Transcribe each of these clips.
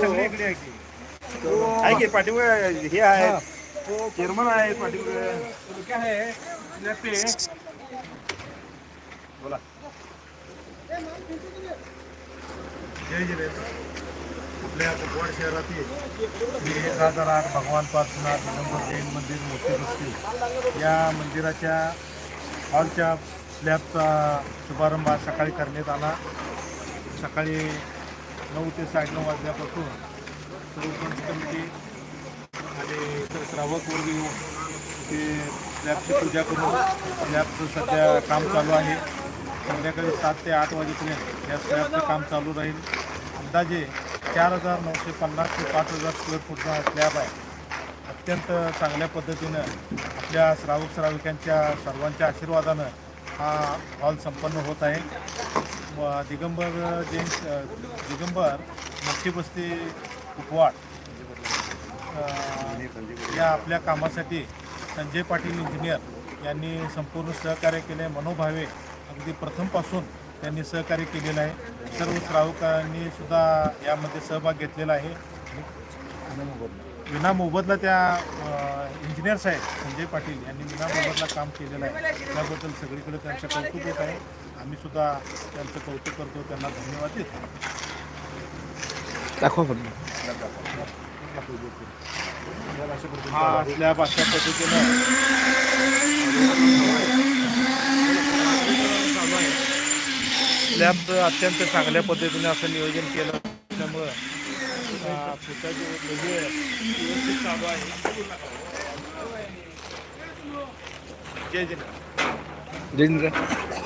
सगळे इकडे आहे की. आहे की पाठीमागे? हे आहे. चेअरमन आहे पाठीमागे. काय आहे. लॅपे. बोला. जय जिनेंद्र आपल्या कुपवाड शहरातील श्री एक हजार आठ भगवान प्रार्थना दिगंबर जैन मंदिर मोठी बसती या मंदिराच्या हॉलच्या स्लॅबचा शुभारंभ आज सकाळी करण्यात आला. सकाळी नऊ ते साडेनऊ वाजल्यापासून सर्व कमिटी आणि इतर श्रावक वर्ग येऊन ते स्लॅबची पूजा करून स्लॅबचं सध्या काम चालू आहे. संध्याकाळी सात ते आठ वाजेपर्यंत या स्लॅबचं काम चालू राहील. अंदाजे चार हजार नऊशे पन्नास ते पाच हजार स्क्वेअर फूटचा हा स्लॅब आहे. अत्यंत चांगल्या पद्धतीनं आपल्या श्रावक श्राविकांच्या सर्वांच्या आशीर्वादानं हा हॉल संपन्न होत आहे. दिगंबर जैन दिगंबर मोठी बस्ती कुपवाड या आपल्या कामासाठी संजय पाटील इंजिनियर यांनी संपूर्ण सहकार्य केले मनोभावे अगदी प्रथमपासून त्यांनी सहकार्य केलेलं आहे. सर्व श्रावकांनी सुद्धा यामध्ये सहभाग घेतलेला आहे. विना मोबदला त्या इंजिनियर्स आहेत संजय पाटील यांनी विना मोबदला काम केलेलं आहे. त्याबद्दल सगळीकडे त्यांचं कौतुक होत आहे. आम्ही सुद्धा त्यांचं कौतुक करतो त्यांना धन्यवाद देतो. दाखवा हा स्लॅब अशा पद्धतीनं स्लॅबचं अत्यंत चांगल्या पद्धतीने असं नियोजन केलं. त्यामुळं पुढच्याचे म्हणजे व्यवस्थित चालू आहे. जय जिल्हा. जयेंद्र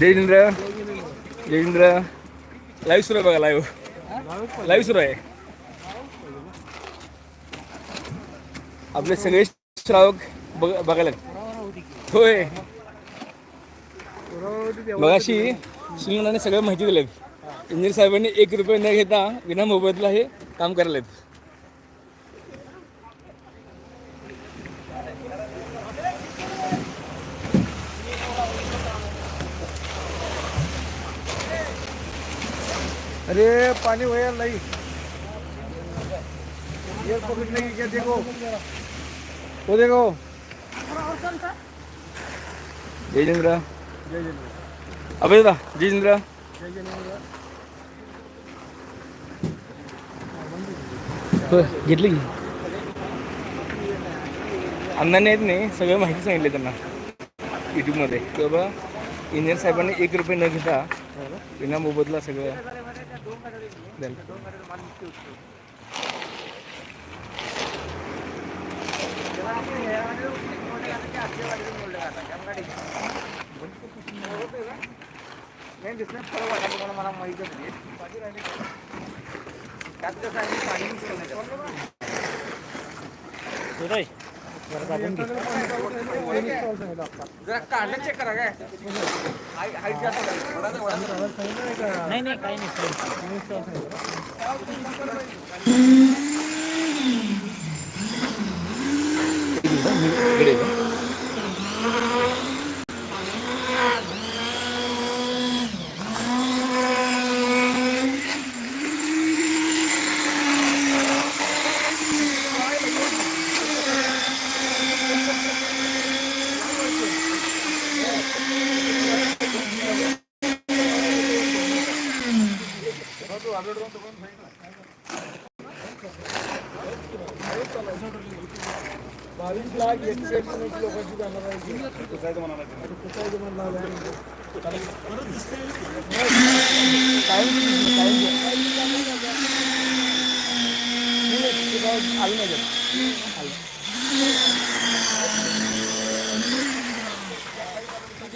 जयेंद्र. जयेंद्र. लाईव्ह सुरू आहे बघा लाईव्ह लाईव्ह सुरू आहे. आपले सगळे श्रावक बघ बघायला होय. मगाशी सुनीलाने सगळं माहिती दिल्यात इंजिनियर साहेबांनी एक रुपये न घेता विना मोबदला हे काम करायला अरे पानी हो यार नहीं ये पकड़ने की क्या देखो वो देखो जयेंद्र अभय दादा जयेंद्र होय, घेतली की? अण्णांनी आहेत नाही सगळं माहिती सांगितली त्यांना. यूट्यूबमध्ये की बाबा इंजिनियर साहेबांनी एक रुपये न घेता विना मोबदला सगळं నేను చూసిన जरा काढलं चेक करा काय? हाईट जास्त. नाही नाही काही नाही बावीस लाख एकशे एकोणीस लोकांची जाणार आहे की. कुसायचं म्हणाला. कायम दिली, कायम दिली. नाही,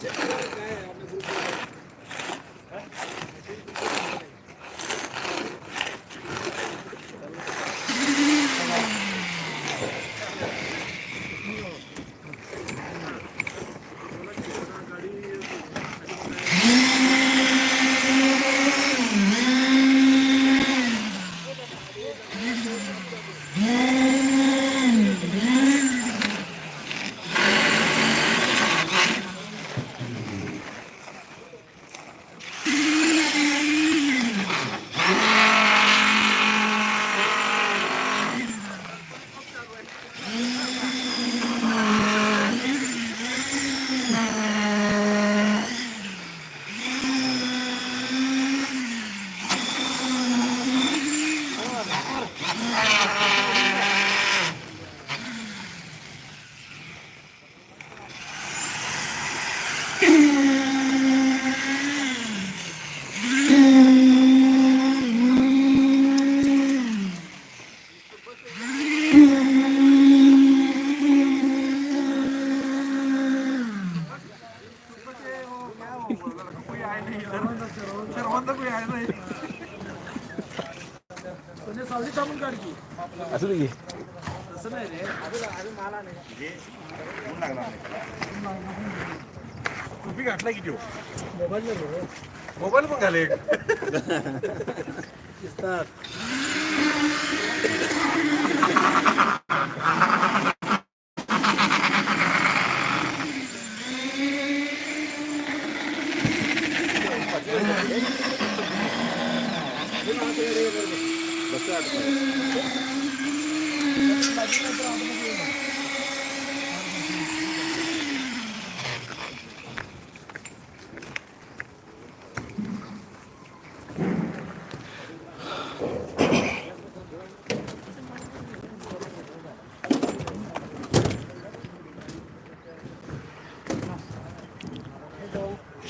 ए, कोई वर नहीं इधर. फेंको ना. इधर, इधर, इधर. बस, बस. हाँ, बस. एक इंचापर्यंत ते दोन दोन इंच असं की टोपी घातला की तो मोबाईल पण घाले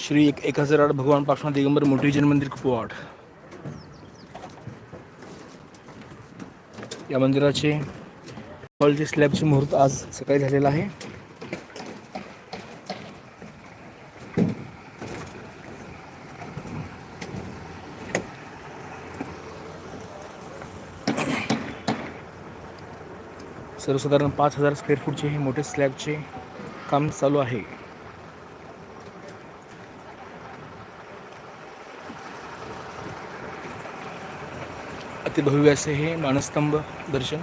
श्री एक एक हजार आठ भगवान पार्श्वनाथ दिगंबर मोठी जैन मंदिर कुपवाड. या मंदिराचे हॉलचे स्लॅबचे मुहूर्त आज सकाळी झालेला आहे. सर्वसाधारण पाच हजार स्क्वेअर फूटचे हे मोठे स्लॅबचे काम चालू आहे. ते भव्य असे हे मानस्तंभ दर्शन.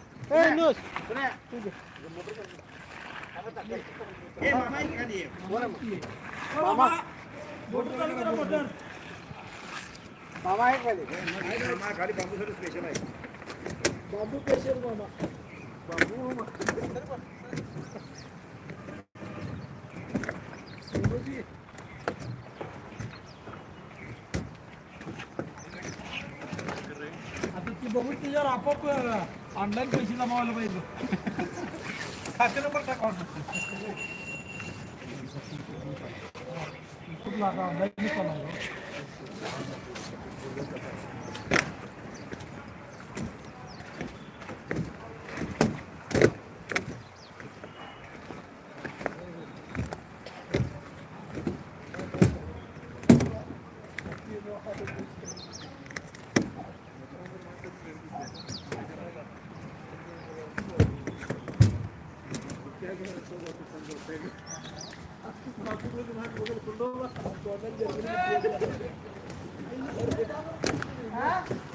ए, जाई नुसतं द्या. ए, न्यूज. मामा. मोटर चालू करा, मोटर. मामा आहे खाली. बांबू पेशल मामा बांबू सोनूजी. आता ती बघून तुझ्यावर आपोआप ऑनलाईन पैसे जमावायला पाहिजे. खाते नंबर टाका खूप लागा ऑनलाईन Huh?